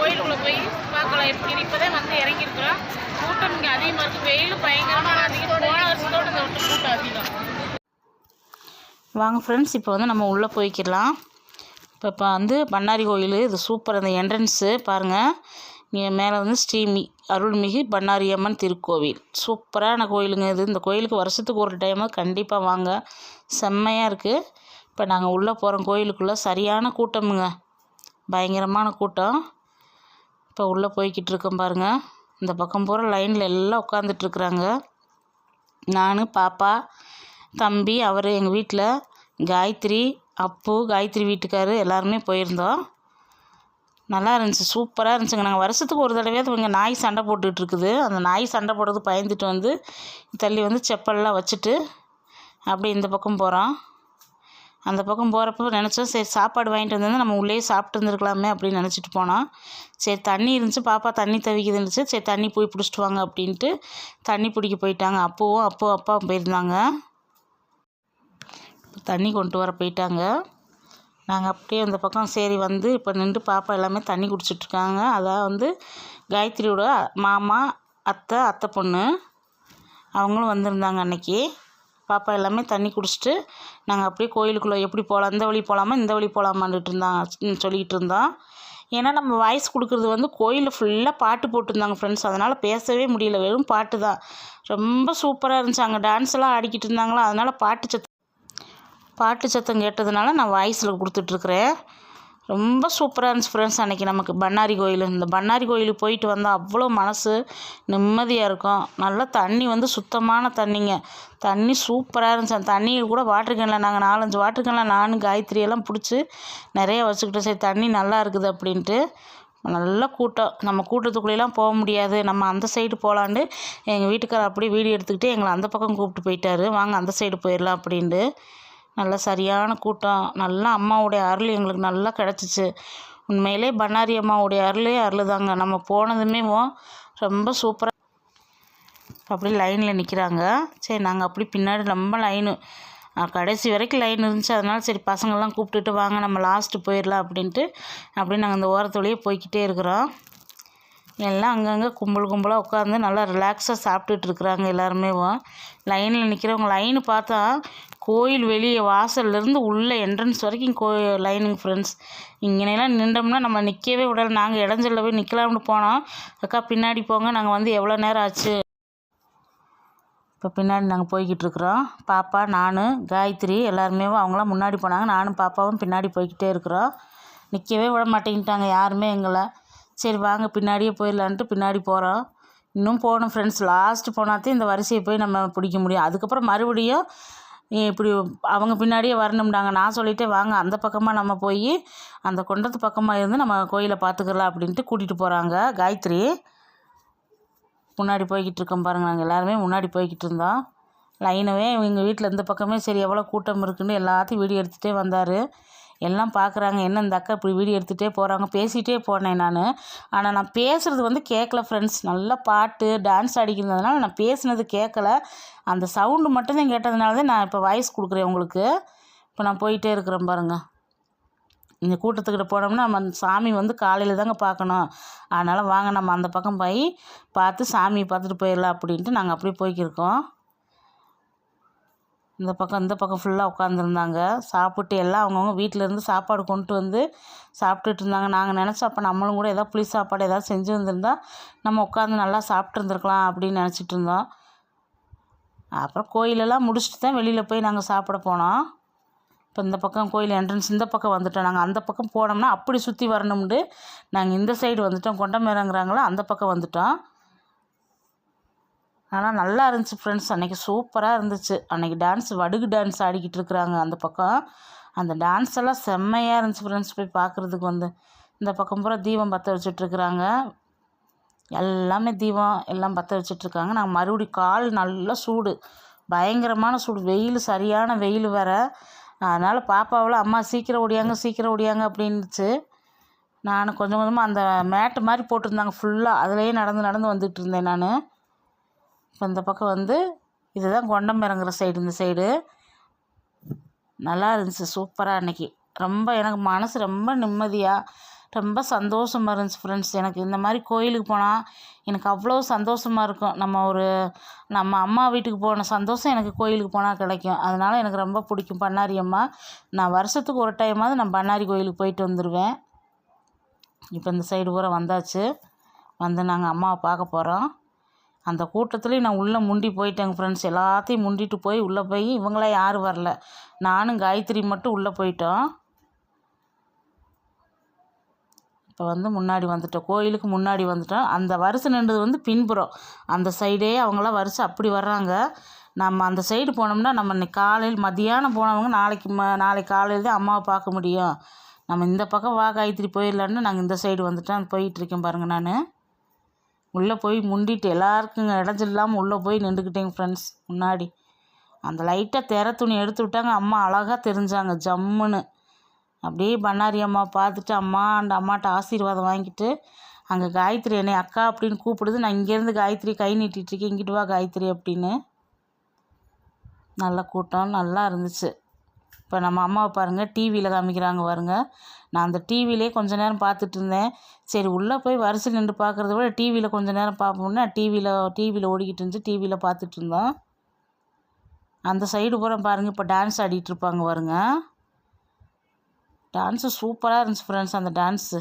கோயிலுக்குள்ளே போய் பார்க்கலாம். எப்படி இப்போ தான் வந்து இறங்கியிருக்கிறோம். கூட்டம் இங்கே அதிகமாக இருக்குது வெயில் பயங்கரமாக அதிகம் போன வருஷத்தோட இந்த வருஷம் கூட்டம் அதிகம். வாங்க ஃப்ரெண்ட்ஸ் இப்போ வந்து நம்ம உள்ளே போய்க்கிடலாம். இப்போ இப்போ வந்து பண்ணாரி கோயில் இது சூப்பர் அந்த என்ட்ரன்ஸு பாருங்கள் இங்கே மேலே வந்து ஸ்ரீமி அருள்மிகு பண்ணாரி அம்மன் திருக்கோவில். சூப்பரான கோயிலுங்க இது. இந்த கோயிலுக்கு வருஷத்துக்கு ஒரு டைமு கண்டிப்பாக வாங்க. செம்மையாக இருக்குது இப்போ நாங்கள் உள்ளே போகிறோம் கோயிலுக்குள்ளே சரியான கூட்டமுங்க. பயங்கரமான கூட்டம். இப்போ உள்ளே போய்கிட்டு இருக்கோம் பாருங்கள் இந்த பக்கம் பூரா லைனில் எல்லாம் உட்காந்துட்ருக்குறாங்க நான் பாப்பா தம்பி அவர் எங்கள் வீட்டில் காயத்ரி அப்பு காயத்ரி வீட்டுக்காரு எல்லாருமே போயிருந்தோம். நல்லா இருந்துச்சு சூப்பராக இருந்துச்சுங்க. நாங்கள் வருஷத்துக்கு ஒரு தடவையாவது இங்கே நாய் சண்டை போட்டுக்கிட்டு இருக்குது அந்த நாய் சண்டை போடுறது பயந்துட்டு வந்து தள்ளி வந்து செப்பல்லாம் வச்சுட்டு அப்படியே இந்த பக்கம் போகிறோம் அந்த பக்கம் போகிறப்ப நினச்சோம் சரி சாப்பாடு வாங்கிட்டு வந்து நம்ம உள்ளே சாப்பிட்டு இருந்துருக்கலாமே அப்படின்னு நினச்சிட்டு போனோம் சரி தண்ணி இருந்துச்சு பாப்பா தண்ணி தவிக்குது இருந்துச்சு சரி தண்ணி போய் பிடிச்சிட்டு வாங்க அப்படின்ட்டு தண்ணி பிடிக்க போயிட்டாங்க. அப்போவும் அப்போ அப்பா போயிருந்தாங்க. தண்ணி கொண்டு வர போயிட்டாங்க. நாங்கள் அப்படியே அந்த பக்கம் சரி வந்து இப்போ நின்று பாப்பா எல்லாமே தண்ணி குடிச்சிட்ருக்காங்க அதான் வந்து காயத்ரியோட மாமா அத்தை அத்தை பொண்ணு. அவங்களும் வந்திருந்தாங்க அன்னைக்கு. பாப்பா எல்லாமே தண்ணி குடிச்சிட்டு நாங்கள் அப்படியே கோயிலுக்குள்ளே எப்படி போகலாம் இந்த வழி போகலாமா இந்த வழி போகலாமான்ட்டு இருந்தான் சொல்லிகிட்டு இருந்தோம் ஏன்னா நம்ம வாய்ஸ் கொடுக்குறது வந்து கோயிலில் ஃபுல்லாக பாட்டு போட்டிருந்தாங்க ஃப்ரெண்ட்ஸ் அதனால் பேசவே முடியல. வெறும் பாட்டு தான். ரொம்ப சூப்பராக இருந்துச்சு. அங்கே டான்ஸ் எல்லாம் ஆடிக்கிட்டு இருந்தாங்களா அதனால் பாட்டு சத்தம் பாட்டு சத்தம் கேட்டதுனால நான் வாய்ஸில் கொடுத்துட்ருக்குறேன் ரொம்ப சூப்பராக இருந்துச்சு ஃப்ரெண்ட்ஸ் அன்றைக்கி நமக்கு பண்ணாரி கோயில். இந்த பண்ணாரி கோயிலுக்கு போயிட்டு வந்தால் அவ்வளோ மனசு நிம்மதியாக இருக்கும். நல்லா தண்ணி வந்து சுத்தமான தண்ணிங்க. தண்ணி சூப்பராக இருந்துச்சு. அந்த தண்ணியில் கூட வாட்டர் கேனில் நாங்கள் நாலஞ்சு வாட்டர் கேனில் நானும் காயத்ரி எல்லாம் பிடிச்சி நிறைய வச்சுக்கிட்டோம். சரி தண்ணி நல்லா இருக்குது அப்படின்ட்டு நல்ல கூட்டம். நம்ம கூட்டத்துக்குள்ளேலாம் போக முடியாது. நம்ம அந்த சைடு போகலான்ட்டு எங்கள் வீட்டுக்காரர் அப்படியே வீடியோ எடுத்துக்கிட்டு எங்களை அந்த பக்கம் கூப்பிட்டு போயிட்டாரு. வாங்க அந்த சைடு போயிடலாம் அப்படின்ட்டு. நல்ல சரியான கூட்டம். நல்லா அம்மாவுடைய அருள் எங்களுக்கு நல்லா கிடச்சிச்சு. உண்மையிலே பண்ணாரி அம்மாவுடைய அருளே அருள் தாங்க நம்ம போனதுமே ரொம்ப சூப்பராக அப்படி லைனில் நிற்கிறாங்க சரி நாங்கள் அப்படி பின்னாடி ரொம்ப லைனு கடைசி வரைக்கும் லைன் இருந்துச்சு. அதனால் சரி பசங்கள்லாம் கூப்பிட்டுட்டு வாங்க நம்ம லாஸ்ட்டு போயிடலாம் அப்படின்ட்டு. அப்படியே நாங்கள் இந்த வழியே போய்க்கிட்டே இருக்கிறோம். எல்லாம் அங்கங்கே கும்பல் கும்பலாக உட்காந்து நல்லா ரிலாக்ஸாக சாப்பிட்டுட்டு இருக்கிறாங்க எல்லாருமே. லைனில் நிற்கிறவங்க லைனு பார்த்தா கோயில் வெளியே வாசல்லேருந்து உள்ள என்ட்ரன்ஸ் வரைக்கும் கோ லைனுங்க ஃப்ரெண்ட்ஸ் இங்கனையெல்லாம் நின்றோம்னா நம்ம நிற்கவே விடல. நாங்கள் இடைஞ்சல்ல போய் நிற்கலாம்னு போனோம் அக்கா பின்னாடி போங்க. நாங்கள் வந்து எவ்வளோ நேரம் ஆச்சு? இப்போ பின்னாடி நாங்கள் போய்கிட்டு இருக்கிறோம். பாப்பா நான் காயத்ரி எல்லாருமே அவங்களாம் முன்னாடி போனாங்க. நானும் பாப்பாவும் பின்னாடி போய்கிட்டே இருக்கிறோம். நிற்கவே விட மாட்டேங்கிட்டாங்க யாருமே எங்களை. சரி வாங்க பின்னாடியே போயிடலான்ட்டு பின்னாடி போகிறோம் இன்னும் போகணும் ஃப்ரெண்ட்ஸ் லாஸ்ட்டு போனாத்தே இந்த வரிசையை போய் நம்ம பிடிக்க முடியும். அதுக்கப்புறம் மறுபடியும் இப்படி அவங்க பின்னாடியே வரணும்னாங்க. நான் சொல்லிட்டே வாங்க அந்த பக்கமாக நம்ம போய் அந்த குண்டத்து பக்கமாக இருந்து நம்ம கோயிலை பார்த்துக்கலாம் அப்படின்ட்டு கூட்டிகிட்டு போகிறாங்க காயத்ரி முன்னாடி போய்கிட்டு இருக்கோம் பாருங்கள் நாங்கள் எல்லாருமே முன்னாடி போய்கிட்டு இருந்தோம். லைனவே எங்கள் வீட்டில் இந்த பக்கமே சரி எவ்வளோ கூட்டம் இருக்குன்னு எல்லாத்தையும் வீடியோ எடுத்துகிட்டே வந்தார். எல்லாம் பார்க்குறாங்க என்ன இந்த அக்கா இப்படி வீடியோ எடுத்துகிட்டே போகிறாங்க? பேசிகிட்டே போனேன் நான். ஆனால் நான் பேசுகிறது வந்து கேட்கல ஃப்ரெண்ட்ஸ் நல்லா பாட்டு டான்ஸ் ஆடிக்கிறதுனால நான் பேசுனது கேட்கல. அந்த சவுண்டு மட்டும்தான் கேட்டதுனால தான் நான் இப்போ வாய்ஸ் கொடுக்குறேன் உங்களுக்கு. இப்போ நான் போயிட்டே இருக்கிறேன் பாருங்கள் இந்த கூட்டத்துக்கிட்ட போனோம்னா நம்ம சாமி வந்து காலையில் தாங்க பார்க்கணும். அதனால் வாங்க நம்ம அந்த பக்கம் போய் பார்த்து சாமியை பார்த்துட்டு போயிடலாம் அப்படின்ட்டு நாங்கள் அப்படியே போய்க்கிருக்கோம். இந்த பக்கம் இந்த பக்கம் ஃபுல்லாக உட்காந்துருந்தாங்க சாப்பிட்டு எல்லாம் அவங்கவுங்க வீட்டிலேருந்து சாப்பாடு கொண்டு வந்து சாப்பிட்டுட்டு இருந்தாங்க. நாங்கள் நினச்சோம் அப்போ நம்மளும் கூட ஏதாவது புளி சாப்பாடு ஏதாவது செஞ்சு வந்திருந்தா நம்ம உட்காந்து நல்லா சாப்பிட்டு இருந்திருக்கலாம் அப்படின்னு நினச்சிட்டு இருந்தோம். அப்புறம் கோயிலெல்லாம் முடிச்சுட்டு தான் வெளியில் போய் நாங்கள் சாப்பிட போனோம். இப்போ இந்த பக்கம் கோயில் என்ட்ரன்ஸ் இந்த பக்கம் வந்துட்டோம். நாங்கள் அந்த பக்கம் போனோம்னா அப்படி சுற்றி வரணும்னு நாங்கள் இந்த சைடு வந்துட்டோம். கொண்டமேரங்கிறாங்களோ அந்த பக்கம் வந்துட்டோம். ஆனால் நல்லா இருந்துச்சு ஃப்ரெண்ட்ஸ் அன்றைக்கி சூப்பராக இருந்துச்சு. அன்றைக்கி டான்ஸ் வடுகு டான்ஸ் ஆடிக்கிட்டு இருக்கிறாங்க அந்த பக்கம். அந்த டான்ஸ் எல்லாம் செம்மையாக இருந்துச்சு ஃப்ரெண்ட்ஸ் போய் பார்க்குறதுக்கு வந்து. இந்த பக்கம் பூரா தீபம் பற்ற வச்சுட்ருக்குறாங்க எல்லாமே தீபம் எல்லாம் பற்ற வச்சிட்ருக்காங்க நாங்கள் மறுபடியும் கால் நல்லா சூடு. பயங்கரமான சூடு. வெயில் சரியான வெயில் வேறு. அதனால் பாப்பாவில் அம்மா சீக்கிரம் ஓடியாங்க சீக்கிரம் ஓடியாங்க அப்படின்னுச்சு. நான் கொஞ்சம் கொஞ்சமாக அந்த மேட்டு மாதிரி போட்டிருந்தாங்க ஃபுல்லாக அதுலேயே நடந்து நடந்து வந்துட்டு இருந்தேன் நான். இப்போ இந்த பக்கம் வந்து இதுதான் கொண்டம் இறங்குற சைடு இந்த சைடு நல்லா இருந்துச்சு சூப்பராக அன்னைக்கு. ரொம்ப எனக்கு மனசு ரொம்ப நிம்மதியாக ரொம்ப சந்தோஷமாக இருந்துச்சு ஃப்ரெண்ட்ஸ் எனக்கு இந்த மாதிரி கோயிலுக்கு போனால் எனக்கு அவ்வளோ சந்தோஷமாக இருக்கும். நம்ம ஒரு நம்ம அம்மா வீட்டுக்கு போன சந்தோஷம் எனக்கு கோயிலுக்கு போனால் கிடைக்கும். அதனால் எனக்கு ரொம்ப பிடிக்கும். பண்ணாரி அம்மா நான் வருஷத்துக்கு ஒரு டைமாவது நான் பண்ணாரி கோயிலுக்கு போயிட்டு வந்துடுவேன் இப்போ இந்த சைடு பூரா வந்தாச்சு. வந்து நாங்கள் அம்மாவை பார்க்க போகிறோம் அந்த கூட்டத்துலேயும் நான் உள்ளே முண்டி போயிட்டேங்க ஃப்ரெண்ட்ஸ் எல்லாத்தையும் முண்டிட்டு போய் உள்ளே போய் இவங்களாம் யாரும் வரல. நானும் காயத்ரி மட்டும் உள்ளே போயிட்டோம். இப்போ வந்து முன்னாடி வந்துட்டோம். கோயிலுக்கு முன்னாடி வந்துட்டோம். அந்த வரிசை நின்றது வந்து பின்புறம். அந்த சைடே அவங்களாம் வரிசை அப்படி வர்றாங்க. நம்ம அந்த சைடு போனோம்னா நம்ம இன்னைக்கு காலையில் மதியானம் போனவங்க நாளைக்கு ம நாளைக்கு காலையில் தான் அம்மாவை பார்க்க முடியும். நம்ம இந்த பக்கம் வா காயத்ரி போயிடலான்னு நாங்கள் இந்த சைடு வந்துட்டோம். போயிட்டுருக்கேன் பாருங்கள் நான். உள்ளே போய் முண்டிட்டு எல்லாருக்கும் இடைஞ்சல் இல்லாமல் உள்ளே போய் நின்றுக்கிட்டேங்க ஃப்ரெண்ட்ஸ் முன்னாடி. அந்த லைட்டாக திற துணி எடுத்து விட்டாங்க. அம்மா அழகாக தெரிஞ்சாங்க ஜம்முன்னு. அப்படியே பண்ணாரி அம்மா பார்த்துட்டு அம்மா அந்த அம்மாட்ட ஆசீர்வாதம் வாங்கிட்டு அங்கே காயத்ரி என்னை அக்கா அப்படின்னு கூப்பிடுது. நான் இங்கேருந்து காயத்ரி கை நீட்டிட்டு இருக்கேன். இங்கிட்டு வா காயத்ரி அப்படின்னு. நல்ல கூட்டம் நல்லா இருந்துச்சு. இப்போ நம்ம அம்மாவை பாருங்கள் டிவியில் காமிக்கிறாங்க பாருங்கள் நான் அந்த டிவிலே கொஞ்ச நேரம் பார்த்துட்டு இருந்தேன் சரி உள்ளே போய் வரிசையில் நின்று பார்க்குறத விட டிவியில் கொஞ்ச நேரம் பார்ப்போம்னா டிவியில் டிவியில் ஓடிக்கிட்டு இருந்துச்சு டிவியில் பார்த்துட்டு இருந்தோம் அந்த சைடு பூரா பாருங்கள் இப்போ டான்ஸ் ஆடிட்டு இருப்பாங்க பாருங்க. டான்ஸு சூப்பராக இருந்துச்சு ஃப்ரெண்ட்ஸ் அந்த டான்ஸு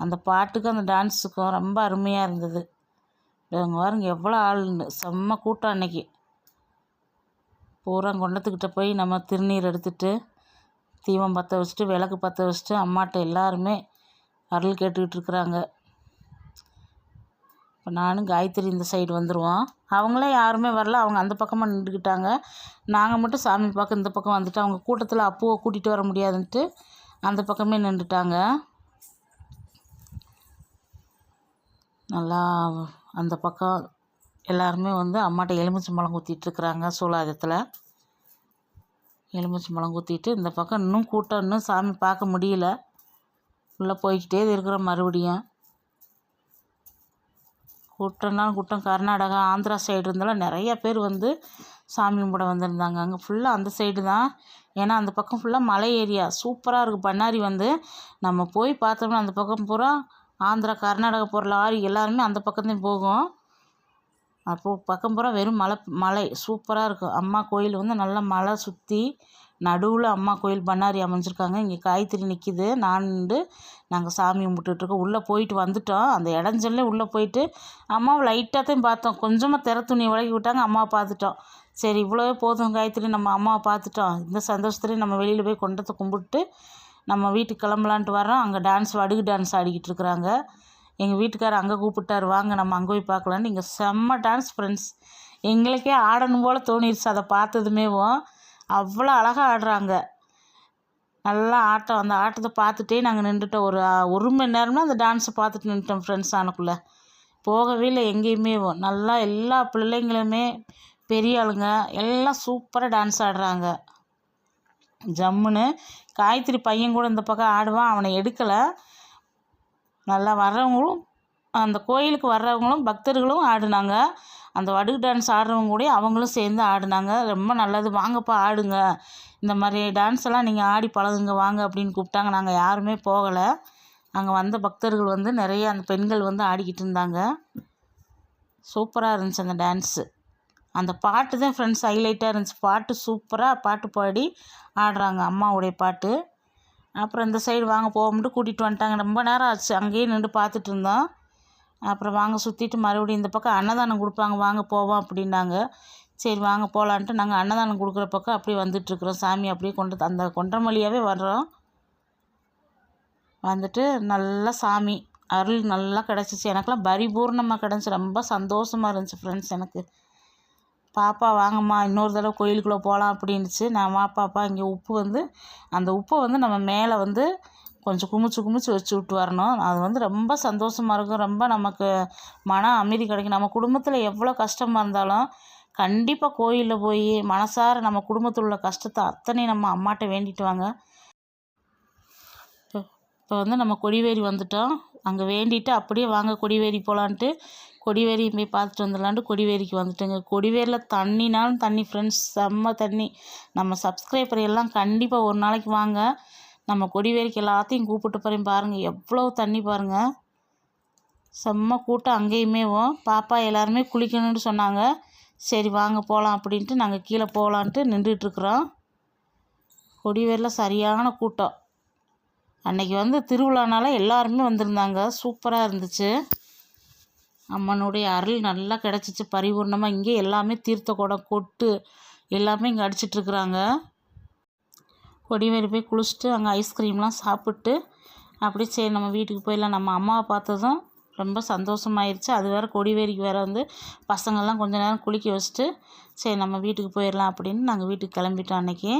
அந்த பாட்டுக்கும் அந்த டான்ஸுக்கும் ரொம்ப அருமையாக இருந்தது. இவங்க பாருங்க எவ்வளோ ஆளுன்னு செம்ம கூட்டம் அன்னைக்கு. பூரா குண்டத்துக்கிட்ட போய் நம்ம திருநீர் எடுத்துட்டு தீபம் பற்ற வச்சுட்டு விளக்கு பற்ற வச்சுட்டு அம்மாட்ட எல்லாருமே அருள் கேட்டுக்கிட்டு இருக்கிறாங்க. இப்போ நானும் காயத்ரி இந்த சைடு வந்துடுவோம் அவங்களே யாருமே வரல. அவங்க அந்த பக்கமாக நின்றுக்கிட்டாங்க. நாங்கள் மட்டும் சாமி பார்க்க இந்த பக்கம் வந்துட்டு அவங்க கூட்டத்தில் அப்புவை கூட்டிகிட்டு வர முடியாதுன்ட்டு அந்த பக்கமே நின்றுட்டாங்க. நல்லா அந்த பக்கம் எல்லாருமே வந்து அம்மாட்ட எலுமிச்சம்பழம் ஊற்றிட்டுருக்குறாங்க சூலாயுதத்தில் எலுமிச்சம்பழம் குத்திட்டு இந்த பக்கம் இன்னும் கூட்டம் இன்னும் சாமி பார்க்க முடியல. உள்ளே போய்க்கிட்டே இருக்கிறோம் மறுபடியும். கூட்டம்னா கூட்டம். கர்நாடகா ஆந்திரா சைடு இருந்தாலும் நிறைய பேர் வந்து சாமி கும்பிட வந்திருந்தாங்க. அங்கே ஃபுல்லாக அந்த சைடு தான். ஏன்னா அந்த பக்கம் ஃபுல்லாக மலை ஏரியா சூப்பராக இருக்குது பண்ணாரி வந்து நம்ம போய் பார்த்தோம்னா அந்த பக்கம் பூரா ஆந்திரா கர்நாடகா போகிற லாரி எல்லாருமே அந்த பக்கம்தான் போகும். அப்போது பக்கம் பூரா வெறும் மலை மலை. சூப்பராக இருக்கும் அம்மா கோயில் வந்து நல்லா மலை சுற்றி நடுவில் அம்மா கோயில் பண்ணாரி அமைஞ்சிருக்காங்க. இங்கே காய்கறி நிற்கிது நான் நாங்கள் சாமி கும்பிட்டுட்ருக்கோம் உள்ளே போயிட்டு வந்துட்டோம். அந்த இடஞ்சல்ல உள்ளே போயிட்டு அம்மாவை லைட்டாக தான் பார்த்தோம். கொஞ்சமாக திற துணியை விலகி விட்டாங்க. அம்மாவை பார்த்துட்டோம். சரி இவ்வளோவே போதும் காயத்ரி. நம்ம அம்மாவை பார்த்துட்டோம். இந்த சந்தோஷத்துலேயும் நம்ம வெளியில் போய் கொண்டத்தை கும்பிட்டு நம்ம வீட்டுக்கு கிளம்பலான்ட்டு வரோம் அங்கே டான்ஸ் வடுகு டான்ஸ் ஆடிக்கிட்டு இருக்கிறாங்க. எங்கள் வீட்டுக்காரர் அங்கே கூப்பிட்டாரு வாங்க நம்ம அங்கே போய் பார்க்கலான்னு இங்கே செம்ம டான்ஸ் ஃப்ரெண்ட்ஸ் எங்களுக்கே ஆடணும் போல் தோணிருச்சு அதை பார்த்ததுமேவும் அவ்வளோ அழகாக ஆடுறாங்க. நல்லா ஆட்டம் அந்த ஆட்டத்தை பார்த்துட்டே நாங்கள் நின்றுட்டோம். ஒரு ஒரு மணி நேரம்னா அந்த டான்ஸை பார்த்துட்டு நின்றுட்டோம் ஃப்ரெண்ட்ஸ் ஆனக்குள்ளே. போகவே இல்லை எங்கேயுமே நல்லா எல்லா பிள்ளைங்களுமே பெரிய ஆளுங்க எல்லாம் சூப்பராக டான்ஸ் ஆடுறாங்க. ஜம்முன்னு காயத்ரி பையன் கூட இந்த பக்கம் ஆடுவான் அவனை எடுக்கலை. நல்லா வர்றவங்களும் அந்த கோயிலுக்கு வர்றவங்களும் பக்தர்களும் ஆடினாங்க. அந்த வடுகு டான்ஸ் ஆடுறவங்க கூட அவங்களும் சேர்ந்து ஆடினாங்க. ரொம்ப நல்லது. வாங்கப்பா ஆடுங்க. இந்த மாதிரி டான்ஸ் எல்லாம் நீங்கள் ஆடி பழகுங்க வாங்க அப்படின்னு கூப்பிட்டாங்க. நாங்கள் யாருமே போகலை. அங்கே வந்த பக்தர்கள் வந்து நிறைய அந்த பெண்கள் வந்து ஆடிக்கிட்டு இருந்தாங்க. சூப்பராக இருந்துச்சு அந்த டான்ஸு அந்த பாட்டு தான் ஃப்ரெண்ட்ஸ் ஹைலைட்டாக இருந்துச்சு. பாட்டு சூப்பராக பாட்டு பாடி ஆடுறாங்க அம்மாவுடைய பாட்டு. அப்புறம் இந்த சைடு வாங்க போகும்ட்டு கூட்டிகிட்டு வந்துட்டாங்க. ரொம்ப நேரம் ஆச்சு. அங்கேயே நின்று பார்த்துட்டு இருந்தோம். அப்புறம் வாங்க சுற்றிட்டு மறுபடியும் இந்த பக்கம் அன்னதானம் கொடுப்பாங்க. வாங்க போவோம் அப்படின்னாங்க. சரி வாங்க போகலான்ட்டு நாங்கள் அன்னதானம் கொடுக்குற பக்கம் அப்படியே வந்துட்டுருக்குறோம் சாமி அப்படியே கொண்டு அந்த கொண்டமல்லியாகவே வர்றோம். வந்துட்டு நல்லா சாமி அருள் நல்லா கிடச்சிச்சு. எனக்கெல்லாம் பரிபூர்ணமாக கிடச்சி. ரொம்ப சந்தோஷமாக இருந்துச்சு ஃப்ரெண்ட்ஸ் எனக்கு. பாப்பா வாங்கம்மா இன்னொரு தடவை கோயிலுக்குள்ளே போகலாம் அப்படின்னுச்சு. நான் வா பாப்பா இங்கே உப்பு வந்து அந்த உப்பை வந்து நம்ம மேலே வந்து கொஞ்சம் குமிச்சு குமிச்சு வச்சு விட்டு வரணும். அது வந்து ரொம்ப சந்தோஷமாக இருக்கும். ரொம்ப நமக்கு மன அமைதி கிடைக்கும். நம்ம குடும்பத்தில் எவ்வளோ கஷ்டமாக இருந்தாலும் கண்டிப்பாக கோயிலில் போய் மனசார நம்ம குடும்பத்தில் உள்ள கஷ்டத்தை அத்தனையும் நம்ம அம்மாட்ட வேண்டிட்டு வாங்க. இப்போ இப்போ வந்து நம்ம கொடிவேரி வந்துட்டோம். அங்கே வேண்டிட்டு அப்படியே வாங்க கொடிவேரி போகலான்ட்டு கொடிவேரி போய் பார்த்துட்டு வந்துடலான்ட்டு கொடிவேரிக்கு வந்துட்டோங்க. கொடிவேரியில் தண்ணினாலும் தண்ணி ஃப்ரெண்ட்ஸ் செம்ம தண்ணி. நம்ம சப்ஸ்கிரைபர் எல்லாம் கண்டிப்பாக ஒரு நாளைக்கு வாங்க. நம்ம கொடிவேரிக்கு எல்லாத்தையும் கூப்பிட்டு போகிறேன் பாருங்கள் எவ்வளோ தண்ணி பாருங்கள் செம்ம கூட்டம் அங்கேயுமேவும் பாப்பா எல்லாருமே குளிக்கணும்னு சொன்னாங்க. சரி வாங்க போகலாம் அப்படின்ட்டு நாங்கள் கீழே போகலான்ட்டு நின்றுட்டுருக்குறோம் கொடிவேரியில் சரியான கூட்டம். அன்னைக்கு வந்து திருவிழானால எல்லாருமே வந்திருந்தாங்க. சூப்பராக இருந்துச்சு. அம்மனுடைய அருள் நல்லா கிடச்சிச்சு. பரிபூர்ணமாக இங்கே எல்லாமே தீர்த்த குடம் கொட்டு எல்லாமே இங்கே அடிச்சிட்ருக்குறாங்க கொடிவேரி போய் குளிச்சுட்டு அங்கே ஐஸ்கிரீம்லாம் சாப்பிட்டு அப்படியே சரி நம்ம வீட்டுக்கு போயிடலாம். நம்ம அம்மாவை பார்த்ததும் ரொம்ப சந்தோஷமாயிருச்சு. அது வேறு கொடிவேரிக்கு வேறு வந்து பசங்கள்லாம் கொஞ்ச நேரம் குளிக்க வச்சுட்டு சரி நம்ம வீட்டுக்கு போயிடலாம் அப்படின்னு நாங்கள் வீட்டுக்கு கிளம்பிட்டோம் அன்னைக்கு.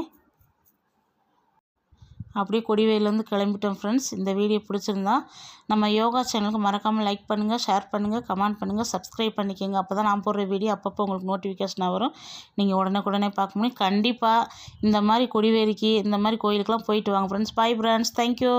அப்படியே கொடிவேரியிலேருந்து கிளம்பிட்டோம் ஃப்ரெண்ட்ஸ் இந்த வீடியோ பிடிச்சிருந்தா நம்ம யோகா சேனலுக்கு மறக்காமல் லைக் பண்ணுங்கள் ஷேர் பண்ணுங்கள் கமெண்ட் பண்ணுங்கள் சப்ஸ்கிரைப் பண்ணிக்கோங்க. அப்போ தான் நான் போடுற வீடியோ அப்பப்போ உங்களுக்கு நோட்டிஃபிகேஷனாக வரும். நீங்கள் உடனுக்குடனே பார்க்க முடியும். கண்டிப்பாக இந்த மாதிரி கொடிவேரிக்கு இந்த மாதிரி கோயிலுக்கெலாம் போயிட்டு வாங்க ஃப்ரெண்ட்ஸ் பாய் ஃப்ரெண்ட்ஸ் தேங்க்யூ